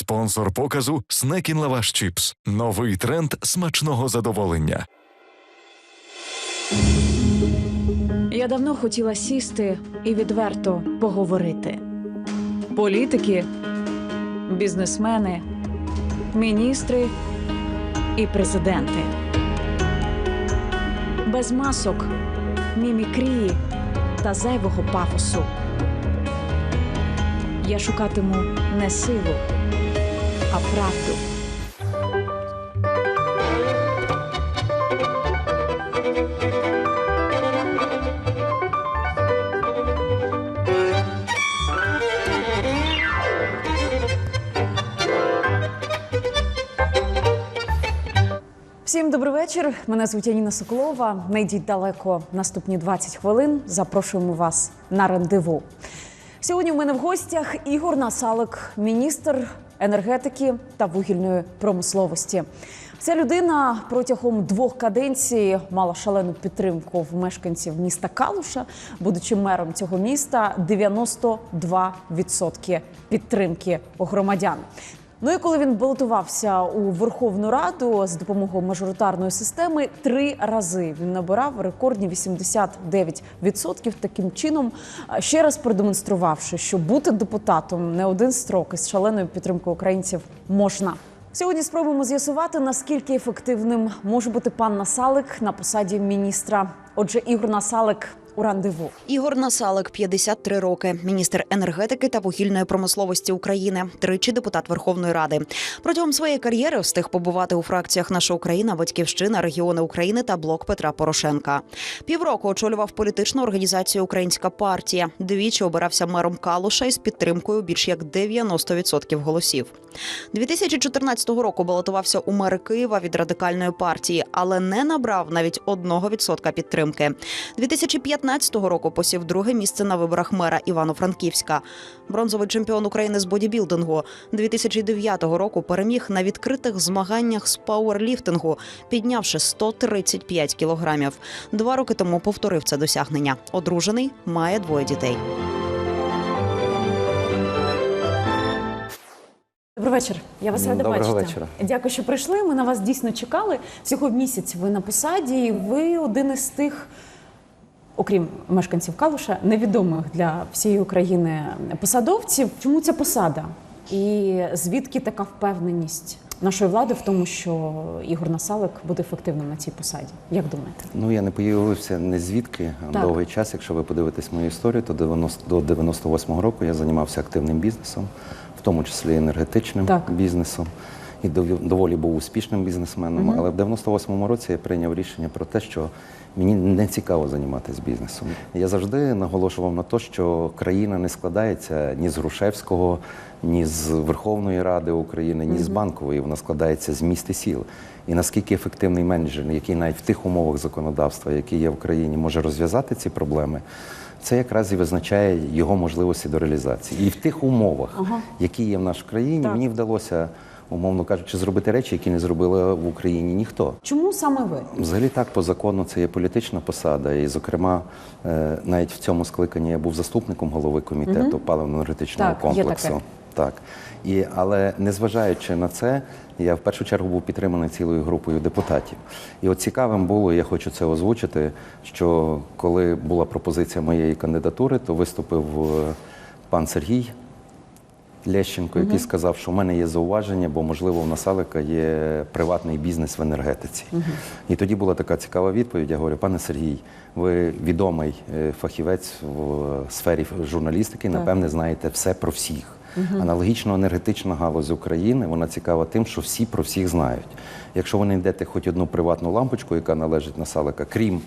Спонсор показу Снекін Лаваш Чіпс. Новий тренд смачного задоволення. Я давно хотіла сісти і відверто поговорити. Політики, бізнесмени, міністри і президенти. Без масок, мімікрії та зайвого пафосу. Я шукатиму не силу, а правду. Всім добрий вечір. Мене звуть Яніна Соколова. Не йдіть далеко наступні 20 хвилин. Запрошуємо вас на рандеву. Сьогодні у мене в гостях Ігор Насалик, міністр енергетики та вугільної промисловості. Ця людина протягом двох каденцій мала шалену підтримку в мешканців міста Калуша, будучи мером цього міста, 92% підтримки громадян. Ну і коли він балотувався у Верховну Раду з допомогою мажоритарної системи, три рази він набирав рекордні 89%. Таким чином, ще раз продемонструвавши, що бути депутатом не один строк із шаленою підтримкою українців можна. Сьогодні спробуємо з'ясувати, наскільки ефективним може бути пан Насалик на посаді міністра. Отже, Ігор Насалик у рандеву. Ігор Насалик, 53 роки, міністр енергетики та вугільної промисловості України, тричі депутат Верховної Ради. Протягом своєї кар'єри встиг побувати у фракціях Наша Україна, Батьківщина, регіони України та блок Петра Порошенка. Півроку очолював політичну організацію Українська партія. Двічі обирався мером Калуша із підтримкою більш як 90% голосів. 2014 року балотувався у мери Києва від радикальної партії, але не набрав навіть 1% підтримки. 2015 року посів друге місце на виборах мера Івано-Франківська. Бронзовий чемпіон України з бодібілдингу 2009 року переміг на відкритих змаганнях з пауерліфтингу, піднявши 135 кілограмів. Два роки тому повторив це досягнення. Одружений, має двоє дітей. Добрий вечір. Я вас рада бачити. вечора. Дякую, що прийшли. Ми на вас дійсно чекали. Всього місяць ви на посаді. і Ви один із тих, окрім мешканців Калуша, невідомих для всієї України посадовців. Чому ця посада? І звідки така впевненість нашої влади в тому, що Ігор Насалик буде ефективним на цій посаді? Як думаєте? Ну я не появився не звідки Так. довгий час. Якщо ви подивитесь мою історію, то 90, до 98-го року я займався активним бізнесом, в тому числі енергетичним Так. бізнесом. І доволі був успішним бізнесменом. Але в 98-му році я прийняв рішення про те, що мені не цікаво займатися бізнесом. Я завжди наголошував на те, що країна не складається ні з Грушевського, ні з Верховної Ради України, ні з банкової. Вона складається з міст і сіл. І наскільки ефективний менеджер, який навіть в тих умовах законодавства, які є в країні, може розв'язати ці проблеми. Це якраз і визначає його можливості до реалізації. І в тих умовах, які є в нашій країні, Так. мені вдалося, умовно кажучи, зробити речі, які не зробили в Україні ніхто. Чому саме ви? Взагалі так по закону це є політична посада. І, зокрема, е, навіть в цьому скликанні я був заступником голови комітету паливно-енергетичного Так, є комплексу. таке. Так. І, але незважаючи на це, я в першу чергу був підтриманий цілою групою депутатів. І от цікавим було, я хочу це озвучити, що коли була пропозиція моєї кандидатури, то виступив е, пан Сергій Лещенко, який сказав, що в мене є зауваження, бо можливо в Насалика є приватний бізнес в енергетиці. І тоді була така цікава відповідь. Я говорю, пане Сергій, ви відомий е, фахівець в сфері журналістики, напевне, знаєте все про всіх. Аналогічно енергетична галузь України вона цікава тим, що всі про всіх знають. Якщо ви знайдете хоч одну приватну лампочку, яка належить Насалика, крім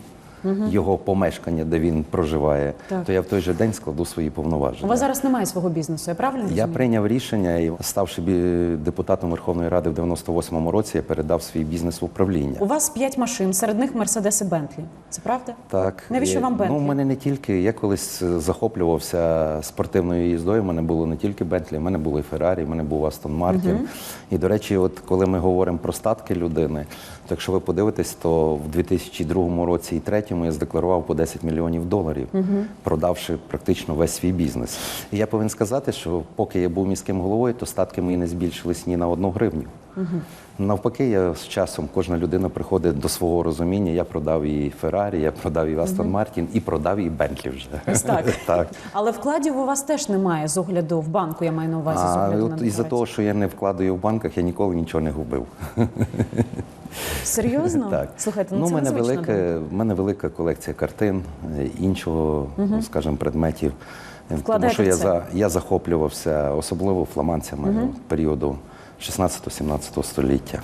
його помешкання, де він проживає, Так. то я в той же день складу свої повноваження. У вас зараз немає свого бізнесу, я правильно Я прийняв рішення і, ставши депутатом Верховної Ради в 98-му році, я передав свій бізнес в управління. У вас п'ять машин, серед них Мерседес і Бентлі. Це правда? Так, Навіщо І, вам Бентлі? Ну, в мене не тільки. Я колись е, захоплювався спортивною їздою. У мене було не тільки Бентлі, в мене було і Феррарі, в мене був Астон Мартін. І, до речі, от коли ми говоримо про статки людини, то якщо ви подивитесь, то в 2002 році і 2003 я здекларував по 10 мільйонів доларів, продавши практично весь свій бізнес. І я повинен сказати, що поки я був міським головою, то статки мої не збільшились ні на одну гривню. Навпаки, я з часом кожна людина приходить до свого розуміння. Я продав і Феррарі, я продав і Астон Мартін, і продав і Бентлі вже. Ось так. так. Але вкладів у вас теж немає з огляду в банку, я маю на увазі з А огляду на із-за того, що я не вкладаю в банках, я ніколи нічого не губив. Серйозно? Так. Слухайте, ну, ну, це мене велика, в мене велика колекція картин, е, іншого, угу. скажімо, предметів. Вкладайте Тому що я, це? за, я захоплювався особливо фламандцями періоду 16-17 століття.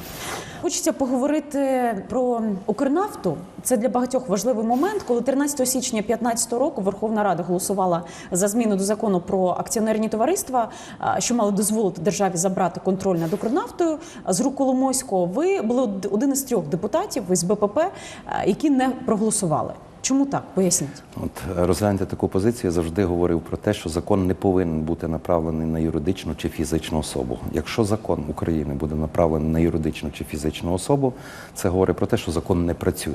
Хочеться поговорити про Укрнафту. Це для багатьох важливий момент, коли 13 січня 2015 року Верховна Рада голосувала за зміну до закону про акціонерні товариства, що мали дозволити державі забрати контроль над Укрнафтою з рук Коломойського. Ви були один із трьох депутатів із БПП, які не проголосували. Чому так? Поясніть. От е, розгляньте таку позицію. Я завжди говорив про те, що закон не повинен бути направлений на юридичну чи фізичну особу. Якщо закон України буде направлений на юридичну чи фізичну особу, це говорить про те, що закон не працює.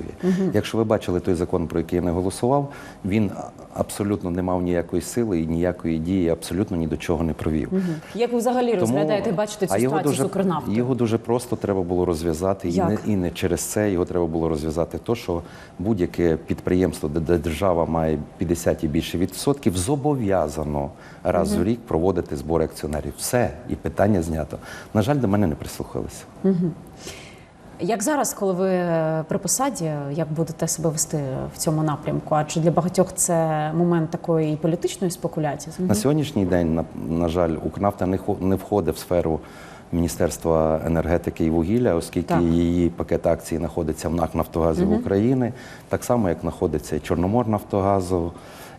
Якщо ви бачили той закон, про який я не голосував, він абсолютно не мав ніякої сили і ніякої дії, абсолютно ні до чого не провів. Як ви взагалі розглядаєте бачите цю ситуацію дуже, з Укрнафтою? Його дуже просто треба було розв'язати. І не, і не через це його треба було розв'язати. То, що будь-яке підприємство, де, де держава має 50 і більше відсотків, зобов'язано раз в рік проводити збори акціонерів. Все, і питання знято. На жаль, до мене не прислухалися. Як зараз, коли ви е, при посаді, як будете себе вести в цьому напрямку? Адже для багатьох це момент такої і політичної спекуляції. На сьогоднішній день, на, на жаль, хо- не входить в сферу Міністерства енергетики і вугілля, оскільки Так. її пакет акцій знаходиться в НАК Нафтогазі України, так само як знаходиться і Чорноморнафтогазу,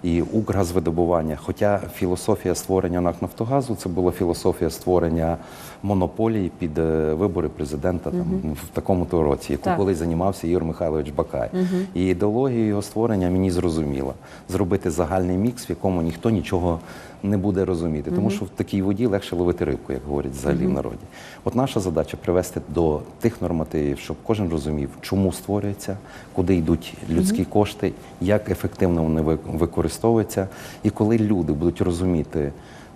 і Укргазвидобування. Хоча філософія створення НАК Нафтогазу це була філософія створення монополії під е, вибори президента там в такому то році, яку Так. колись займався Ігор Михайлович Бакай. І ідеологія його створення мені зрозуміла. Зробити загальний мікс, в якому ніхто нічого не буде розуміти. Тому що в такій воді легше ловити рибку, як говорять взагалі в народі. От наша задача привести до тих нормативів, щоб кожен розумів, чому створюється, куди йдуть людські кошти, як ефективно вони використовуються. І коли люди будуть розуміти,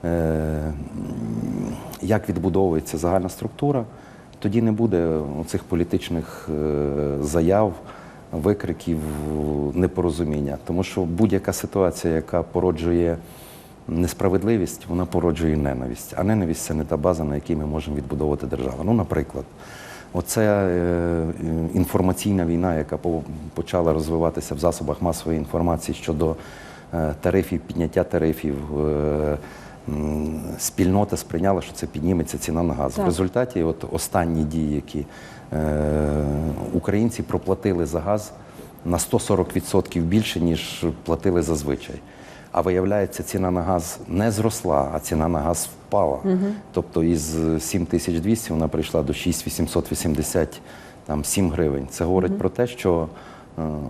е, як відбудовується загальна структура, тоді не буде цих політичних е, заяв, викриків, непорозуміння. Тому що будь-яка ситуація, яка породжує несправедливість, вона породжує ненависть. А ненависть це не та база, на якій ми можемо відбудовувати державу. Ну, наприклад, оця е, інформаційна війна, яка почала розвиватися в засобах масової інформації щодо е, тарифів, підняття тарифів. е, Спільнота сприйняла, що це підніметься ціна на газ. Так. В результаті, от останні дії, які українці проплатили за газ на 140% більше, ніж платили зазвичай. А виявляється, ціна на газ не зросла, а ціна на газ впала. Тобто із 7200 вона прийшла до 6887 гривень. Це говорить про те, що е,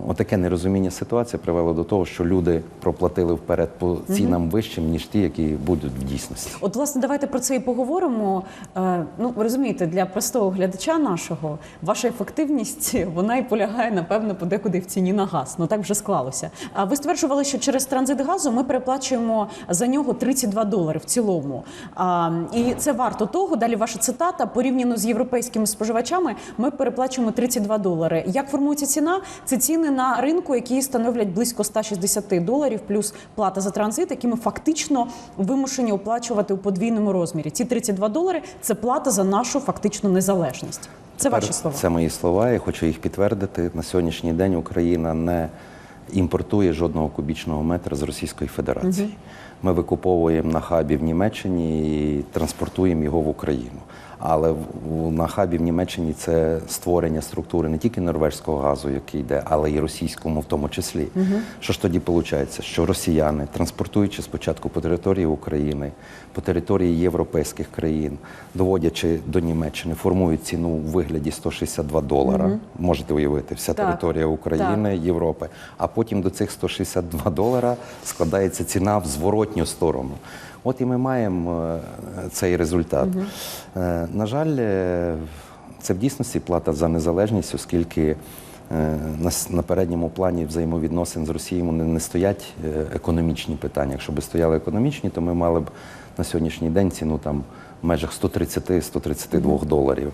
отаке нерозуміння ситуації привело до того, що люди проплатили вперед по цінам вищим, ніж ті, які будуть в дійсності. От, власне, давайте про це і поговоримо. Е, ну, ви розумієте, для простого глядача нашого ваша ефективність вона і полягає, напевно, подекуди в ціні на газ. Ну так вже склалося. А ви стверджували, що через транзит газу ми переплачуємо за нього 32 долари в цілому. А, і це варто того. Далі ваша цитата порівняно з європейськими споживачами. Ми переплачуємо 32 долари. Як формується ціна? Це ціни на ринку, які становлять близько 160 доларів, плюс плата за транзит, які ми фактично вимушені оплачувати у подвійному розмірі. Ці 32 долари це плата за нашу фактичну незалежність. Це Тепер ваші слова. Це мої слова. Я хочу їх підтвердити. На сьогоднішній день Україна не імпортує жодного кубічного метра з Російської Федерації. Ми викуповуємо на хабі в Німеччині і транспортуємо його в Україну. Але на хабі в Німеччині це створення структури не тільки норвежського газу, який йде, але й російському в тому числі. Що ж тоді виходить? Що росіяни, транспортуючи спочатку по території України, по території європейських країн, доводячи до Німеччини, формують ціну у вигляді 162 долара. Можете уявити, вся Так. територія України, Європи. А потім до цих 162 долара складається ціна в зворотню сторону. От і ми маємо е, цей результат. Е, На жаль, е, це в дійсності плата за незалежність, оскільки на, передньому плані взаємовідносин з Росією не, стоять економічні питання. Якщо б стояли економічні, то ми мали б на сьогоднішній день ціну там в межах 130-132 доларів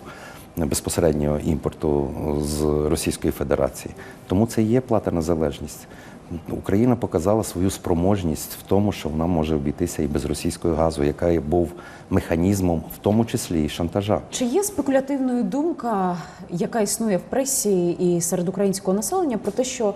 безпосереднього імпорту з Російської Федерації. Тому це і є плата на залежність. Україна показала свою спроможність в тому, що вона може обійтися і без російського газу, яка і був механізмом, в тому числі і шантажа. Чи є спекулятивною думка, яка існує в пресі і серед українського населення, про те, що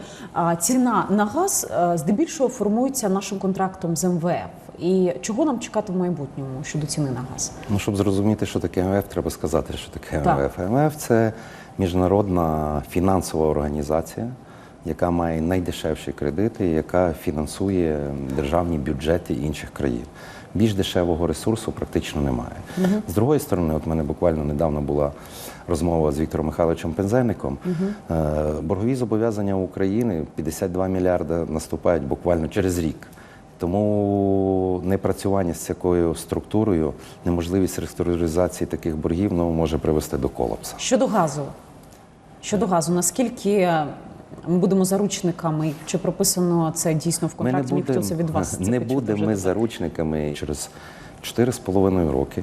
ціна на газ здебільшого формується нашим контрактом з МВФ? І чого нам чекати в майбутньому щодо ціни на газ? Ну, щоб зрозуміти, що таке МВФ, треба сказати, що таке Так. МВФ. МВФ це міжнародна фінансова організація, яка має найдешевші кредити, яка фінансує державні бюджети інших країн. Більш дешевого ресурсу практично немає. З другої сторони, от в мене буквально недавно була розмова з Віктором Михайловичем Пензенником. Е, Боргові зобов'язання України 52 мільярда наступають буквально через рік. Тому непрацювання з такою структурою, неможливість реструктуризації таких боргів ну, може привести до колапсу. Щодо газу, щодо газу, наскільки ми будемо заручниками? Чи прописано це дійсно в Ми не контракті? Ніхто це від вас не почути будемо ми заручниками через 4,5 роки.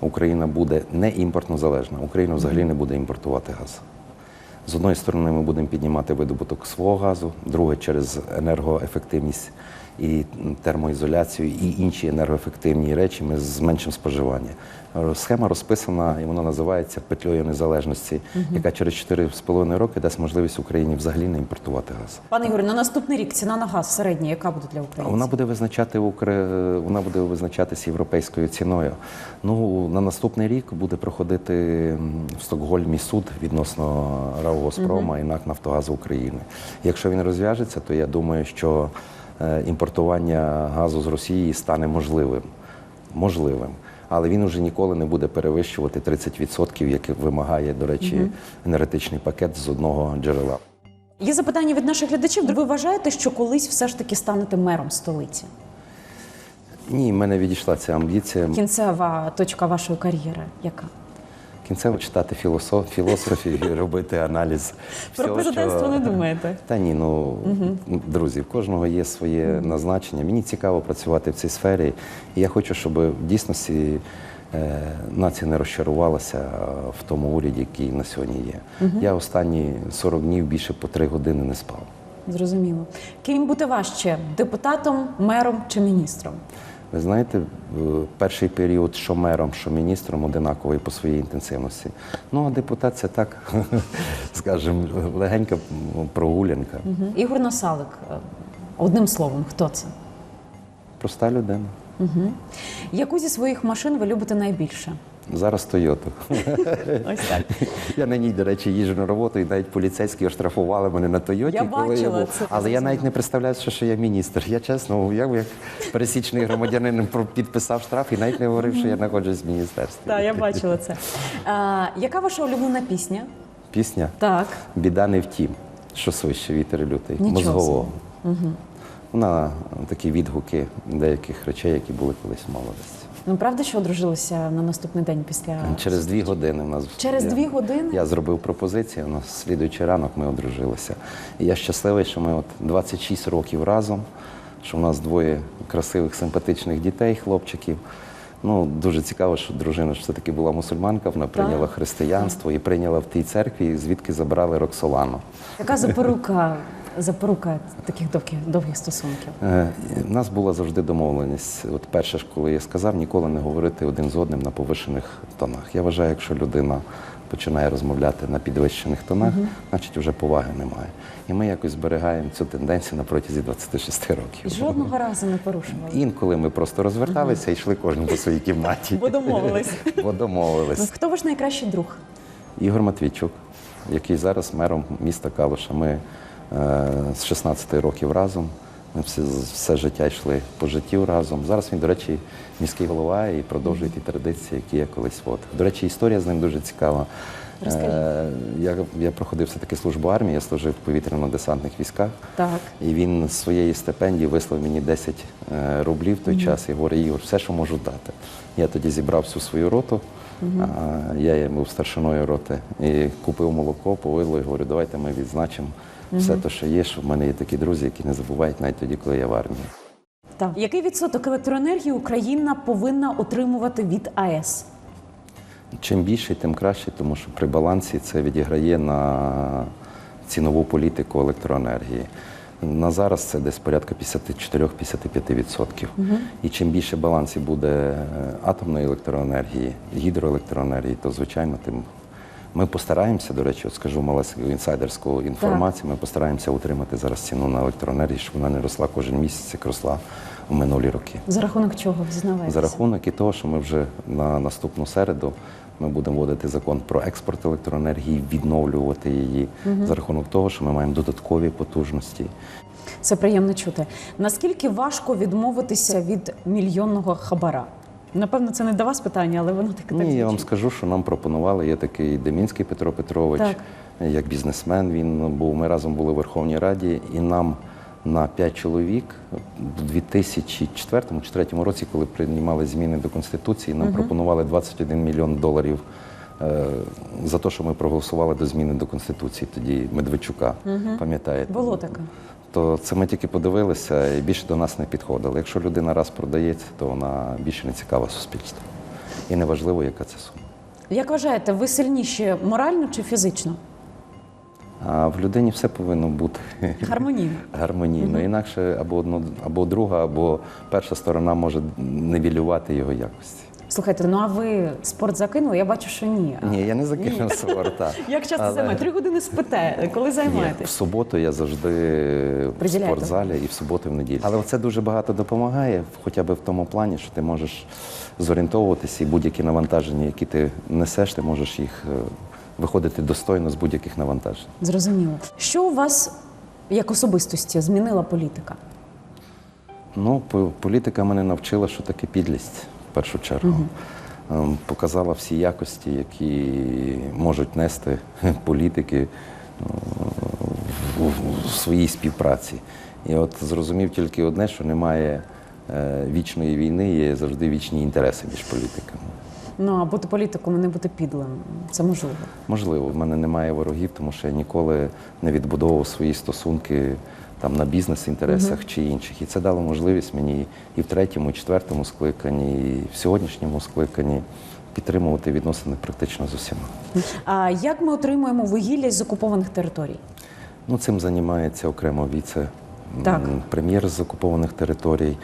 Україна буде не імпортно залежна. Україна взагалі не буде імпортувати газ. З одної сторони, ми будемо піднімати видобуток свого газу, друге через енергоефективність і термоізоляцію, і інші енергоефективні речі ми зменшимо споживання. Схема розписана і вона називається петлею незалежності, яка через 4,5 роки дасть можливість Україні взагалі не імпортувати газ. Пане Ігорю, на наступний рік ціна на газ середня, яка буде для українців? Вона буде визначати вона буде визначатися європейською ціною. Ну на наступний рік буде проходити в Стокгольмі суд відносно РАО «Газпрома» і НАК Нафтогазу України. Якщо він розв'яжеться, то я думаю, що імпортування газу з Росії стане можливим. Можливим. Але він уже ніколи не буде перевищувати 30%, як вимагає, до речі, енергетичний пакет з одного джерела. Є запитання від наших глядачів. Ви вважаєте, що колись все ж таки станете мером столиці? Ні, в мене відійшла ця амбіція. Кінцева точка вашої кар'єри, яка? Кінцево читати філософ, філософію і робити аналіз. Про президентство що- не думаєте? Та ні, ну друзі, в кожного є своє назначення. Мені цікаво працювати в цій сфері. І я хочу, щоб в дійсності е, нація не розчарувалася в тому уряді, який на сьогодні є. Я останні 40 днів більше по 3 години не спав. Зрозуміло. Ким бути важче депутатом, мером чи міністром? Ви знаєте, перший період, що мером, що міністром, одинаковий по своїй інтенсивності. Ну, а депутат це так, скажімо, легенька прогулянка. Угу. Ігор Насалик. е, Одним словом, хто це? Проста людина. Яку зі своїх машин ви любите найбільше? Зараз Тойоту. Ось так. Я на ній, до речі, їжджу на роботу, і навіть поліцейські оштрафували мене на Тойоті. Я коли бачила був. це, Але я навіть не представляю, що, я міністр. Я чесно, я як пересічний громадянин підписав штраф і навіть не говорив, що я знаходжусь в міністерстві. Так, я бачила це. А, яка ваша улюблена пісня? Пісня Так. Біда не втім, що свище вітер лютий, Нічого мозгового. Вона такі відгуки деяких речей, які були колись в молодості. Ну правда, що одружилися на наступний день після Через дві години в нас Через я- дві години? Я зробив пропозицію. У нас слідуючий ранок ми одружилися. І я щасливий, що ми от 26 років разом, що у нас двоє красивих, симпатичних дітей, хлопчиків. Ну, дуже цікаво, що дружина ж все-таки була мусульманка, вона прийняла християнство і прийняла в тій церкві, звідки забрали Роксолану. яка запорука, запорука таких довгих, довгих стосунків? Е, У нас була завжди домовленість. От перше, ж, коли я сказав, ніколи не говорити один з одним на повишених тонах. Я вважаю, якщо людина починає розмовляти на підвищених тонах, значить вже поваги немає. І ми якось зберігаємо цю тенденцію на протязі 26 І років. жодного разу не порушували. Інколи ми просто розверталися і йшли кожен по своїй кімнаті. Бо домовились. Бо Ну, домовились. Хто ваш найкращий друг? Ігор Матвійчук, який зараз мером міста Калуша. Ми з 16 років разом. Ми все, все життя йшли по життю разом. Зараз він, до речі, міський голова і продовжує ті традиції, які я колись водив. До речі, історія з ним дуже цікава. Е, я, я проходив все-таки службу армії, я служив в повітряно-десантних військах. Так. І він з своєї стипендії вислав мені 10 е, рублів в той час і говорить, Ігор, все, що можу дати. Я тоді зібрав всю свою роту, А, я був старшиною роти і купив молоко, повидло і говорю, давайте ми відзначимо все те, що є, що в мене є такі друзі, які не забувають навіть тоді, коли я в армії. Так. Який відсоток електроенергії Україна повинна отримувати від АЕС? Чим більше, тим краще, тому що при балансі це відіграє на цінову політику електроенергії. На зараз це десь порядка 54-55%. І чим більше балансі буде е, атомної електроенергії, гідроелектроенергії, то звичайно тим. Ми постараємося, до речі, от скажу малесеньку інсайдерську інформацію. Ми постараємося утримати зараз ціну на електроенергію, щоб вона не росла кожен місяць, як росла у минулі роки. За рахунок чого зізнаваєтеся? За рахунок і того, що ми вже на наступну середу ми будемо вводити закон про експорт електроенергії, відновлювати її за рахунок того, що ми маємо додаткові потужності. Це приємно чути. Наскільки важко відмовитися від мільйонного хабара? Напевно, це не до вас питання, але воно таке так Ні, я вам скажу, що нам пропонували. Є такий Демінський Петро Петрович, Так. як бізнесмен. Він був. Ми разом були в Верховній Раді, і нам на 5 чоловік у 2004 чи 2003 році, коли приймали зміни до конституції, нам пропонували 21 мільйон доларів. е, За те, що ми проголосували до зміни до конституції, тоді Медведчука, пам'ятаєте? Було таке. То це ми тільки подивилися і більше до нас не підходили. Якщо людина раз продається, то вона більше не цікава суспільству. І неважливо, яка це сума. Як вважаєте, ви сильніші морально чи фізично? А в людині все повинно бути Гармонійно. гармонійно. Інакше або одно, або друга, або перша сторона може нивелювати його якості. Слухайте, ну а ви спорт закинули? Я бачу, що ні. Ні, я не закинув спорта. Як часто займаєте? Три години спите. Коли Ні, в суботу я завжди в спортзалі і в суботу, і в неділю. Але це дуже багато допомагає, хоча б в тому плані, що ти можеш зорієнтовуватися і будь-які навантаження, які ти несеш, ти можеш їх е, виходити достойно з будь-яких навантажень. Зрозуміло. Що у вас як особистості змінила політика? Ну, по- політика мене навчила, що таке підлість першу чергу. Ем, Показала всі якості, які можуть нести політики е, в, своїй співпраці. І от зрозумів тільки одне, що немає е, вічної війни, є завжди вічні інтереси між політиками. Ну а бути політиком, і не бути підлим. Це можливо. Можливо, в мене немає ворогів, тому що я ніколи не відбудовував свої стосунки там на бізнес-інтересах чи інших. І це дало можливість мені і в третьому, і четвертому скликанні, і в сьогоднішньому скликанні підтримувати відносини практично з усіма. А як ми отримуємо вугілля з окупованих територій? Ну, цим займається окремо віце-прем'єр з окупованих територій.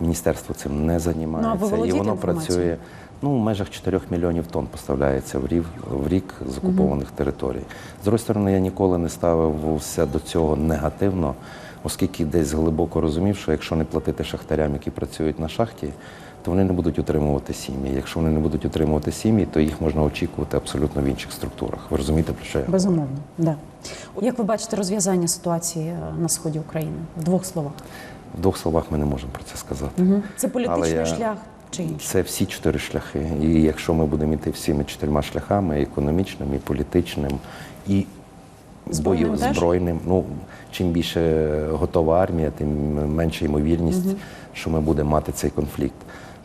Міністерство цим не займається. Ну, а ви і воно працює. Ну, в межах 4 мільйонів тонн поставляється в рік, в рік з окупованих територій. З другої сторони, я ніколи не ставився до цього негативно, оскільки десь глибоко розумів, що якщо не платити шахтарям, які працюють на шахті, то вони не будуть утримувати сім'ї. Якщо вони не будуть утримувати сім'ї, то їх можна очікувати абсолютно в інших структурах. Ви розумієте, про що я? Безумовно, да. Як ви бачите розв'язання ситуації е, на сході України? В двох словах. В двох словах ми не можемо про це сказати. Це політичний я- шлях чи інший? Це всі чотири шляхи. І якщо ми будемо йти всіми чотирма шляхами: економічним, і політичним, і Збройним бою збройним, ну чим більше готова армія, тим менша ймовірність, що ми будемо мати цей конфлікт.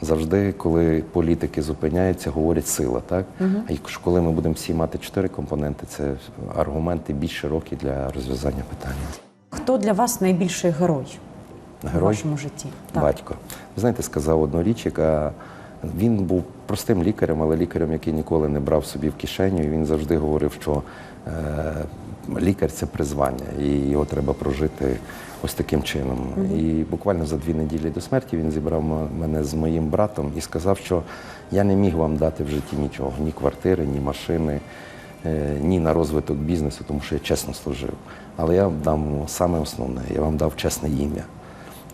Завжди, коли політики зупиняються, говорять сила, так? А якщо коли ми будемо всі мати чотири компоненти, це аргументи більш широкі для розв'язання питання. Хто для вас найбільший герой, в вашому житті? Так. батько. Ви знаєте, сказав одну річ, яка він був простим лікарем, але лікарем, який ніколи не брав собі в кишеню. І він завжди говорив, що е, лікар це призвання, і його треба прожити ось таким чином. І буквально за дві неділі до смерті він зібрав мене з моїм братом і сказав, що я не міг вам дати в житті нічого, ні квартири, ні машини. е, Ні на розвиток бізнесу, тому що я чесно служив. Але я вам дам саме основне, я вам дав чесне ім'я.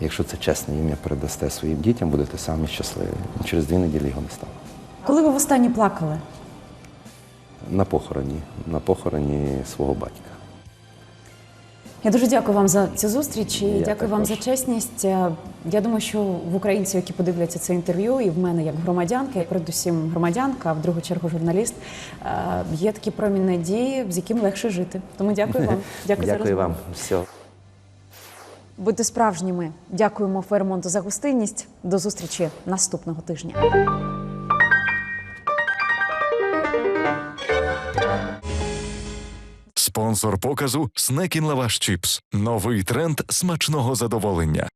Якщо це чесне ім'я передасте своїм дітям, будете самі щасливі. Через дві неділі його не стало. Коли ви востаннє плакали? На похороні, на похороні свого батька. Я дуже дякую вам за цю зустріч і Я дякую вам за чесність. Е, Я думаю, що в українців, які подивляться це інтерв'ю, і в мене як громадянка, і передусім громадянка, а в другу чергу журналіст, е, є такі промінь надії, з яким легше жити. Тому дякую вам. Дякую, за Дякую розмову. вам. Все. Будьте справжніми. Дякуємо Фермонту за гостинність. До зустрічі наступного тижня. Спонсор показу Снекін Лаваш Чіпс. Новий тренд смачного задоволення.